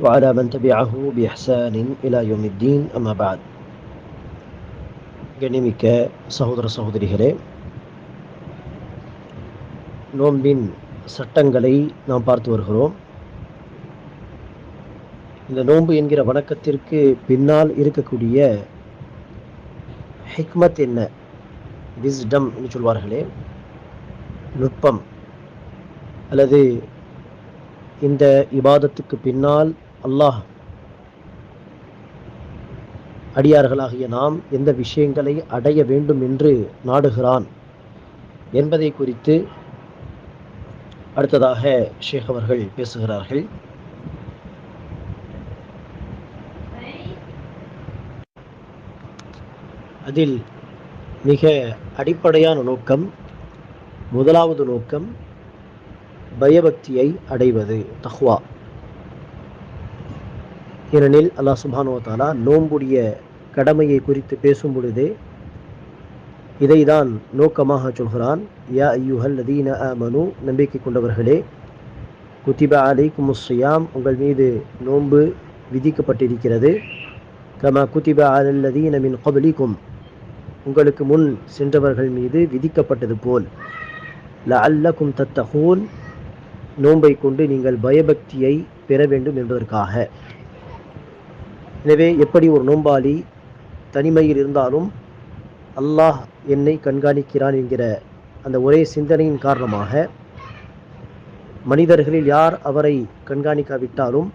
وعلى من تبعه بإحسان إلى يوم الدين أما بعد கண்ணிமிக்க சகோதர சகோதரிகளே நோன்பின் சட்டங்களை நாம் பார்த்து வருகிறோம் இந்த நோன்பு என்கிற வணக்கத்திற்கு பின்னால் இருக்கக்கூடிய ஹிக்மத் என்ன விஸ்டம் என்று சொல்வார்களே நுட்பம் அல்லது இந்த இபாதத்துக்கு பின்னால் அல்லாஹ் அடியார்களாகிய நாம் எந்த விஷயங்களை அடைய வேண்டும் என்று நாடுகிறான் என்பதை குறித்து அடுத்ததாக ஷேக் அவர்கள் பேசுகிறார்கள். அதில் மிக அடிப்படையான நோக்கம் முதலாவது நோக்கம் பயபக்தியை அடைவது தஹ்வா. ஏனெனில் அல்லாஹ் சுபானுவத்தாலா தாலா நோன்புடைய கடமையை குறித்து பேசும் இதை இதைதான் நோக்கமாக சொல்கிறான். யா ஐயுஹல் லதீன மனு நம்பிக்கை கொண்டவர்களே குத்திபா அலைக்கும் முஸ்ஸியாம் உங்கள் மீது நோன்பு விதிக்கப்பட்டிருக்கிறது. கமா குத்திபா அலல்லதீன மின் கபலிக்கும் உங்களுக்கு முன் சென்றவர்கள் மீது விதிக்கப்பட்டது போல். லஅல்லக்கும் தத்தகூன் நோன்பை கொண்டு நீங்கள் பயபக்தியை பெற வேண்டும் என்பதற்காக. எனவே எப்படி ஒரு நோம்பாளி தனிமையில் இருந்தாலும் அல்லாஹ் என்னை கண்காணிக்கிறான் என்கிற அந்த ஒரே சிந்தனையின் காரணமாக மனிதர்களில் யார் அவரை கண்காணிக்காவிட்டாலும்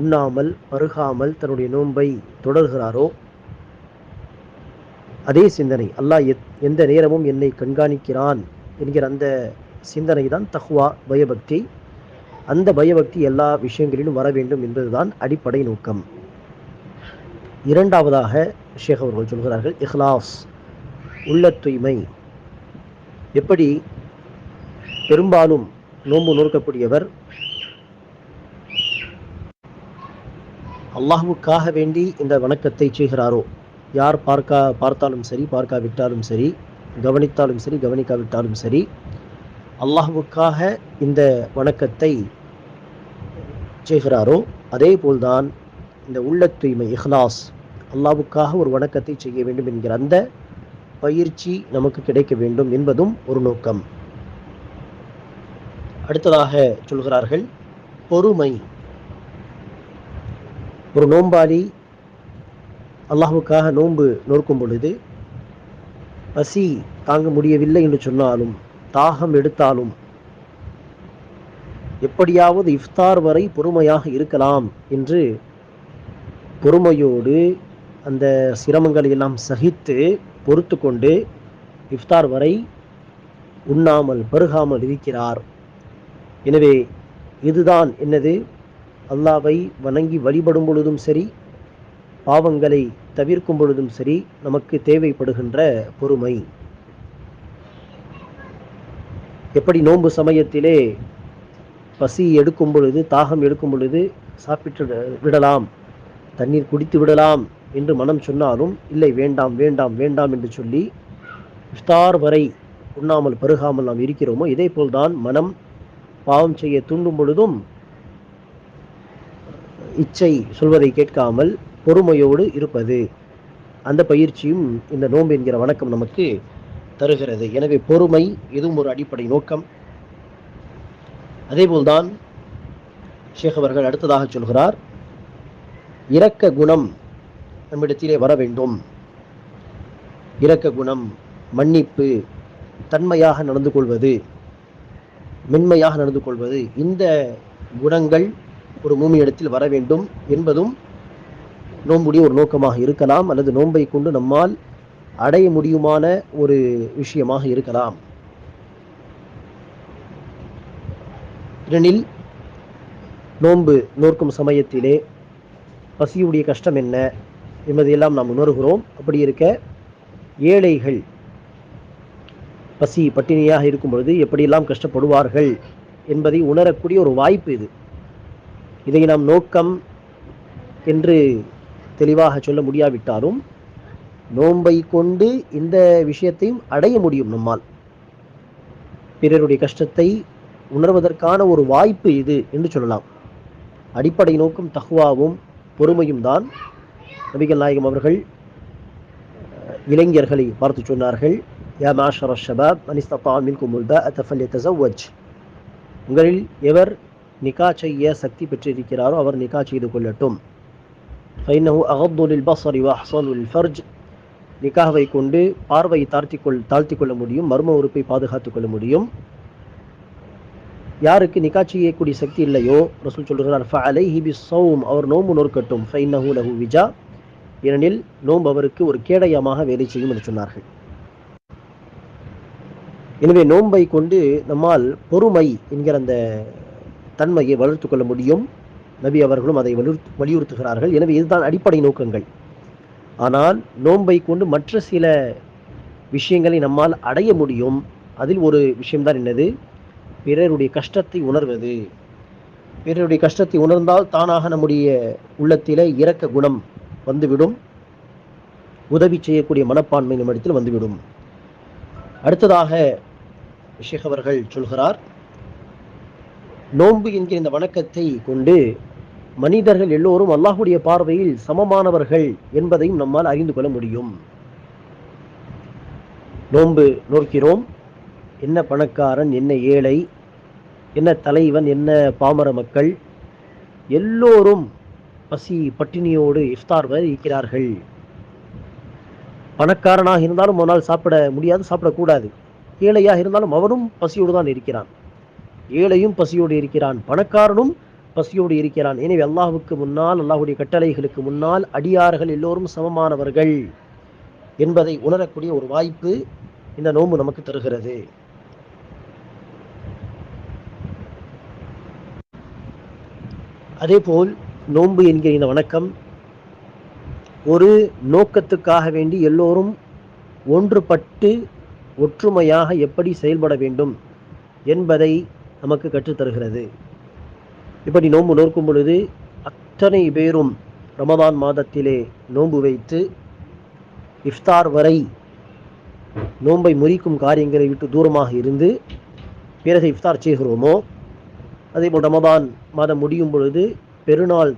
உண்ணாமல் பருகாமல் தன்னுடைய நோன்பை தொடர்கிறாரோ அதே சிந்தனை அல்லாஹ் எத் எந்த நேரமும் என்னை கண்காணிக்கிறான் என்கிற அந்த சிந்தனை தான் தஹ்வா பயபக்தி. அந்த பயபக்தி எல்லா விஷயங்களிலும் வர வேண்டும் என்பதுதான் அடிப்படை நோக்கம். இரண்டாவதாக ஷேக் அவர்கள் சொல்கிறார்கள் இஹ்லாஸ் உள்ள தூய்மை எப்படி? பெரும்பாலும் நோன்பு நோக்கக்கூடியவர் அல்லாஹுக்காக வேண்டி இந்த வணக்கத்தை செய்கிறாரோ? யார் பார்க்கா பார்த்தாலும் சரி பார்க்காவிட்டாலும் சரி கவனித்தாலும் சரி கவனிக்காவிட்டாலும் சரி அல்லாஹுக்காக இந்த வணக்கத்தை செய்கிறாரோ? அதே போல்தான் இந்த உள்ள தூய்மை இஹ்லாஸ் அல்லாவுக்காக ஒரு வணக்கத்தை செய்ய வேண்டும் என்கிற அந்த பயிற்சி நமக்கு கிடைக்க வேண்டும் என்பதும் ஒரு நோக்கம். அடுத்ததாக சொல்கிறார்கள் பொறுமை. ஒரு நோம்பாளி அல்லாஹுக்காக நோன்பு நோக்கும் பொழுது பசி தாங்க முடியவில்லை என்று சொன்னாலும் தாகம் எடுத்தாலும் எப்படியாவது இஃப்தார் வரை பொறுமையாக இருக்கலாம் என்று பொறுமையோடு அந்த சிரமங்களை எல்லாம் சகித்து பொறுத்து கொண்டு இஃப்தார் வரை உண்ணாமல் பருகாமல் இருக்கிறார். எனவே இதுதான் என்னது? அல்லாவை வணங்கி வழிபடும் பொழுதும் சரி பாவங்களை தவிர்க்கும் பொழுதும் சரி நமக்கு தேவைப்படுகின்ற பொறுமை. எப்படி நோன்பு சமயத்திலே பசி எடுக்கும் பொழுது தாகம் எடுக்கும் பொழுது சாப்பிட்டு விடலாம்? தண்ணீர் குடித்து விடலாம் என்று மனம் சொன்னாலும் இல்லை வேண்டாம் வேண்டாம் வேண்டாம் என்று சொல்லி இஃப்தார் வரை உண்ணாமல் பருகாமல் நாம் இருக்கிறோமோ இதே போல்தான் மனம் பாவம் செய்ய தூண்டும் பொழுதும் இச்சை சொல்வதை கேட்காமல் பொறுமையோடு இருப்பது அந்த பயிற்சியும் இந்த நோன்பு என்கிற வணக்கம் நமக்கு தருகிறது. எனவே பொறுமை இதுவும் ஒரு அடிப்படை நோக்கம். அதேபோல்தான் ஷேக் அவர்கள் அடுத்ததாக சொல்கிறார் இரக்க குணம் நம்மிடத்திலே வர வேண்டும். இரக்க குணம் மன்னிப்பு தன்மையாக நடந்து கொள்வது மென்மையாக நடந்து கொள்வது இந்த குணங்கள் ஒரு மூமியிடத்தில் வர வேண்டும் என்பதும் நோம்புடைய ஒரு நோக்கமாக இருக்கலாம் அல்லது நோன்பை கொண்டு நம்மால் அடைய முடியுமான ஒரு விஷயமாக இருக்கலாம். ஏனெனில் நோன்பு நோக்கும் சமயத்திலே பசியுடைய கஷ்டம் என்ன என்பதையெல்லாம் நாம் உணர்கிறோம். அப்படி இருக்க ஏழைகள் பசி பட்டினியாக இருக்கும் பொழுது எப்படியெல்லாம் கஷ்டப்படுவார்கள் என்பதை உணரக்கூடிய ஒரு வாய்ப்பு இது. இதை நாம் நோக்கம் என்று தெளிவாக சொல்ல முடியாவிட்டாலும் நோன்பை கொண்டு இந்த விஷயத்தையும் அடைய முடியும் நம்மால். பிறருடைய கஷ்டத்தை உணர்வதற்கான ஒரு வாய்ப்பு இது என்று சொல்லலாம். அடிப்படை நோக்கம் தகுவாவும் பொறுமையும் தான். நபிகள் நாயகம் அவர்கள் இளைஞர்களை பார்த்து சொன்னார்கள். யா மாஷர ஷபாப் அனிஸ்தா மின்கும் உல்பாஅத உங்களில் எவர் நிகா செய்ய சக்தி பெற்றிருக்கிறாரோ அவர் நிகா செய்து கொள்ளட்டும். ஃபைனஹு அகத்து லில் ஃபர்ஜ். நிக்காவை கொண்டு பார்வையை தாழ்த்தி கொள் தாழ்த்தி கொள்ள முடியும் மர்ம உறுப்பை பாதுகாத்துக் கொள்ள முடியும். யாருக்கு நிக்கா செய்யக்கூடிய சக்தி இல்லையோ ரசூல் சொல்கிறார் ஃபஅலைஹி பிஸ்ஸௌம் அவர் நோன்பு நோற்கட்டும் ஃபைன்னஹு லஹு விஜா. ஏனெனில் நோன்பு அவருக்கு ஒரு கேடயமாக வேலை செய்யும் என்று சொன்னார்கள். எனவே நோன்பை கொண்டு நம்மால் பொறுமை என்கிற அந்த தன்மையை வளர்த்து கொள்ள முடியும். நபி அவர்களும் அதை வலியுறுத்து வலியுறுத்துகிறார்கள். எனவே இதுதான் அடிப்படை நோக்கங்கள். ஆனால் நோன்பை கொண்டு மற்ற சில விஷயங்களை நம்மால் அடைய முடியும். அதில் ஒரு விஷயம்தான் என்னது? பிறருடைய கஷ்டத்தை உணர்வது. பிறருடைய கஷ்டத்தை உணர்ந்தால் தானாக நம்முடைய உள்ளத்திலே இரக்க குணம் வந்துவிடும். உதவி செய்யக்கூடிய மனப்பான்மை நம்மிடத்தில் வந்துவிடும். அடுத்ததாக ஷேக் அவர்கள் சொல்கிறார் நோன்பு என்கிற இந்த வணக்கத்தை கொண்டு மனிதர்கள் எல்லோரும் அல்லாஹுடைய பார்வையில் சமமானவர்கள் என்பதையும் நம்மால் அறிந்து கொள்ள முடியும். நோன்பு நோக்கிறோம். என்ன பணக்காரன் என்ன ஏழை என்ன தலைவன் என்ன பாமர மக்கள் எல்லோரும் பசி பட்டினியோடு இஃப்தார் வரை இருக்கிறார்கள். பணக்காரனாக இருந்தாலும் ஒரு நாள் சாப்பிட முடியாது சாப்பிடக்கூடாது. ஏழையாக இருந்தாலும் அவனும் பசியோடு தான் இருக்கிறான். ஏழையும் பசியோடு இருக்கிறான் பணக்காரனும் பசியோடு இருக்கிறான். எனவே அல்லாஹுக்கு முன்னால் அல்லாஹுடைய கட்டளைகளுக்கு முன்னால் அடியார்கள் எல்லோரும் சமமானவர்கள் என்பதை உணரக்கூடிய ஒரு வாய்ப்பு இந்த நோன்பு நமக்கு தருகிறது. அதேபோல் நோன்பு என்கிற இந்த வணக்கம் ஒரு நோக்கத்துக்காக வேண்டி எல்லோரும் ஒன்றுபட்டு ஒற்றுமையாக எப்படி செயல்பட வேண்டும் என்பதை நமக்கு கற்றுத்தருகிறது. இப்படி நோன்பு நோக்கும் பொழுது அத்தனை பேரும் ரமதான் மாதத்திலே நோன்பு வைத்து இஃப்தார் வரை நோன்பை முறிக்கும் காரியங்களை விட்டு தூரமாக இருந்து பிறகு இஃப்தார் செய்கிறோமோ அதேபோல் ரமபான் மாதம் முடியும் பொழுது பெருநாள்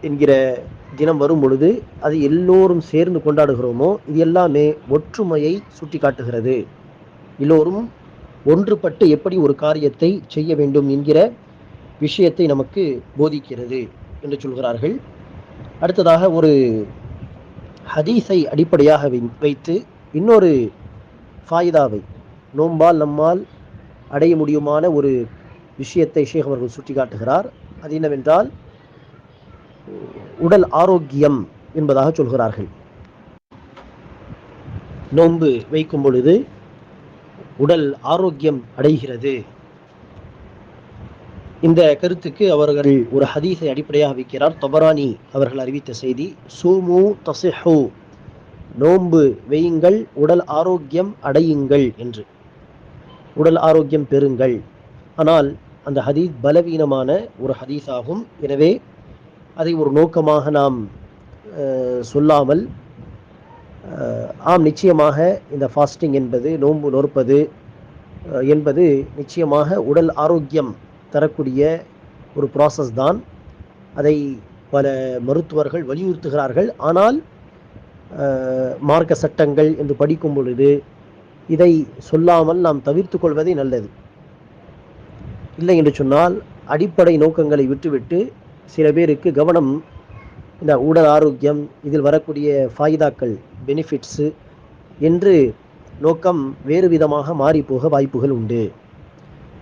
என்கிற தினம் வரும் பொழுது அது எல்லோரும் சேர்ந்து கொண்டாடுகிறோமோ இது எல்லாமே ஒற்றுமையை சுட்டி காட்டுகிறது எல்லோரும் ஒன்றுபட்டு எப்படி ஒரு காரியத்தை செய்ய வேண்டும் என்கிற விஷயத்தை நமக்கு போதிக்கிறது என்று சொல்கிறார்கள். அடுத்ததாக ஒரு ஹதீஸை அடிப்படையாக வை- வைத்து இன்னொரு ஃபாயிதாவை நோம்பால் நம்மால் அடைய முடியுமான ஒரு விஷயத்தை ஷேக் அவர்கள் சுட்டிக்காட்டுகிறார். அது என்னவென்றால் உடல் ஆரோக்கியம் என்பதாக சொல்கிறார்கள். நோன்பு வைக்கும் பொழுது உடல் ஆரோக்கியம் அடைகிறது. இந்த கருத்துக்கு அவர்கள் ஒரு ஹதீஸை அடிப்படையாக வைக்கிறார். தொபரானி அவர்கள் அறிவித்த செய்தி சூமு தசிஹு நோன்பு வெய்யுங்கள் உடல் ஆரோக்கியம் அடையுங்கள் என்று. உடல் ஆரோக்கியம் பெறுங்கள். ஆனால் அந்த ஹதீஸ் பலவீனமான ஒரு ஹதீஸ் ஆகும் எனவே அதை ஒரு நோக்கமாக நாம் சொல்லாமல் ஆம் நிச்சயமாக இந்த ஃபாஸ்டிங் என்பது நோன்பு நோற்பது என்பது நிச்சயமாக உடல் ஆரோக்கியம் தரக்கூடிய ஒரு ப்ராசஸ் தான். அதை பல மருத்துவர்கள் வலியுறுத்துகிறார்கள். ஆனால் மார்க்க சட்டங்கள் என்று படிக்கும் பொழுது இதை சொல்லாமல் நாம் தவிர்த்து கொள்வதே நல்லது. இல்லை என்று சொன்னால் அடிப்படை நோக்கங்களை விட்டுவிட்டு சில பேருக்கு கவனம் இந்த உடல் ஆரோக்கியம் இதில் வரக்கூடிய ஃபாயிதாக்கள் பெனிஃபிட்ஸு என்று நோக்கம் வேறு விதமாக மாறிப்போக வாய்ப்புகள் உண்டு.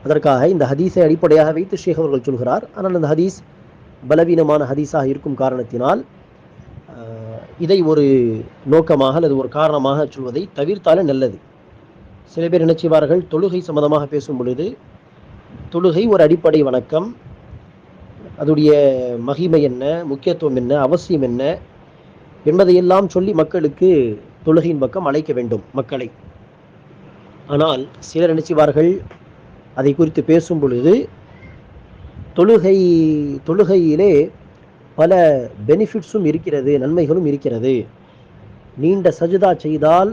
அதற்காக இந்த ஹதீஸை அடிப்படையாக வைத்து ஷேக் அவர்கள் சொல்கிறார். ஆனால் அந்த ஹதீஸ் பலவீனமான ஹதீஸாக இருக்கும் காரணத்தினால் இதை ஒரு நோக்கமாக அல்லது ஒரு காரணமாக சொல்வதை தவிர்த்தாலே நல்லது. சில பேர் என்ன செய்வார்கள்? தொழுகை சம்மந்தமாக பேசும் பொழுது தொழுகை ஒரு அடிப்படை வணக்கம். அதுடைய மகிமை என்ன முக்கியத்துவம் என்ன அவசியம் என்ன என்பதையெல்லாம் சொல்லி மக்களுக்கு தொழுகையின் பக்கம் அழைக்க வேண்டும் மக்களை. ஆனால் சிலர் நினைச்சுவார்கள் அதை குறித்து பேசும் பொழுது தொழுகை தொழுகையிலே பல பெனிஃபிட்ஸும் இருக்கிறது நன்மைகளும் இருக்கிறது. நீண்ட சஜிதா செய்தால்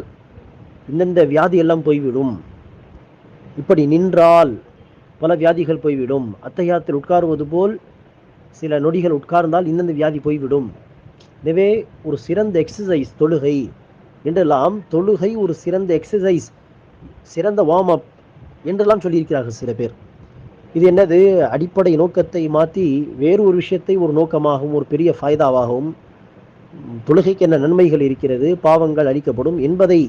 இந்தந்த வியாதி எல்லாம் போய்விடும். இப்படி நின்றால் பல வியாதிகள் போய்விடும். அத்தையாத்தில் உட்காருவது போல் சில நொடிகள் உட்கார்ந்தால் இந்தந்த வியாதி போய்விடும். எனவே ஒரு சிறந்த எக்ஸசைஸ் தொழுகை என்றெல்லாம் தொழுகை ஒரு சிறந்த எக்ஸசைஸ் சிறந்த வார்ம் அப் என்றெல்லாம் சொல்லியிருக்கிறார்கள் சில பேர். இது என்னது? அடிப்படை நோக்கத்தை மாற்றி வேறு ஒரு விஷயத்தை ஒரு நோக்கமாகவும் ஒரு பெரிய ஃபாய்தாவாகவும் தொழுகைக்கு என்ன நன்மைகள் இருக்கிறது பாவங்கள் அளிக்கப்படும் என்பதை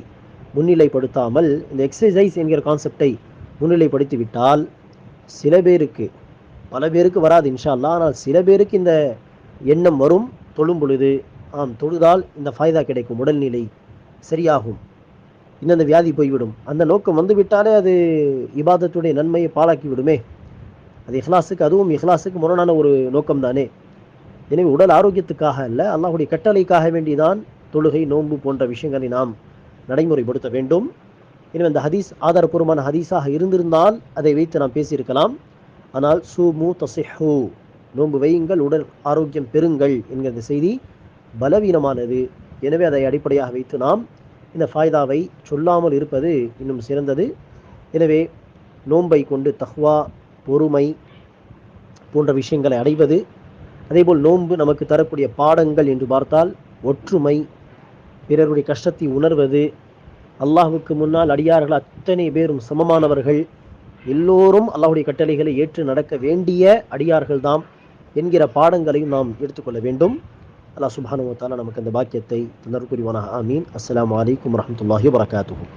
முன்னிலைப்படுத்தாமல் இந்த எக்ஸசைஸ் என்கிற கான்செப்டை முன்னிலைப்படுத்திவிட்டால் சில பேருக்கு பல பேருக்கு வராது இன்ஷா அல்லாஹ் ஆனால் சில பேருக்கு இந்த எண்ணம் வரும். தொழும் பொழுது ஆம் தொழுதால் இந்த ஃபாய்தா கிடைக்கும். உடல்நிலை சரியாகும். இந்தந்த வியாதி போய்விடும். அந்த நோக்கம் வந்து விட்டாலே அது இபாதத்துடைய நன்மையை பாழாக்கி விடுமே. அது இஹ்லாஸுக்கு அதுவும் இஹ்லாஸுக்கு முரணான ஒரு நோக்கம் தானே. எனவே உடல் ஆரோக்கியத்துக்காக அல்ல அல்லாஹுடைய கட்டளைக்காக வேண்டிதான் தொழுகை நோன்பு போன்ற விஷயங்களை நாம் நடைமுறைப்படுத்த வேண்டும். எனவே அந்த ஹதீஸ் ஆதாரபூர்வமான ஹதீஸாக இருந்திருந்தால் அதை வைத்து நாம் பேசியிருக்கலாம். ஆனால் சூமு தசிஹூ நோன்பு வையுங்கள் உடல் ஆரோக்கியம் பெறுங்கள் என்கிற இந்த செய்தி பலவீனமானது. எனவே அதை அடிப்படையாக வைத்து நாம் இந்த ஃபாய்தாவை சொல்லாமல் இருப்பது இன்னும் சிறந்தது. எனவே நோன்பை கொண்டு தஹ்வா பொறுமை போன்ற விஷயங்களை அடைவது அதேபோல் நோன்பு நமக்கு தரக்கூடிய பாடங்கள் என்று பார்த்தால் ஒற்றுமை பிறருடைய கஷ்டத்தை உணர்வது அல்லாஹுக்கு முன்னால் அடியார்கள் அத்தனை பேரும் சமமானவர்கள். எல்லோரும் அல்லாஹுடைய கட்டளைகளை ஏற்று நடக்க வேண்டிய அடியார்கள் தாம் என்கிற பாடங்களையும் நாம் எடுத்துக்கொள்ள வேண்டும். அல்லாஹ் சுப்ஹானஹு நமக்கு அந்த பாக்கியத்தை தந்தர் புரிவானாக. ஆமீன். அஸ்லாம் வலைக்கம் வரமத்துல்லாஹி வரகாத்துகும்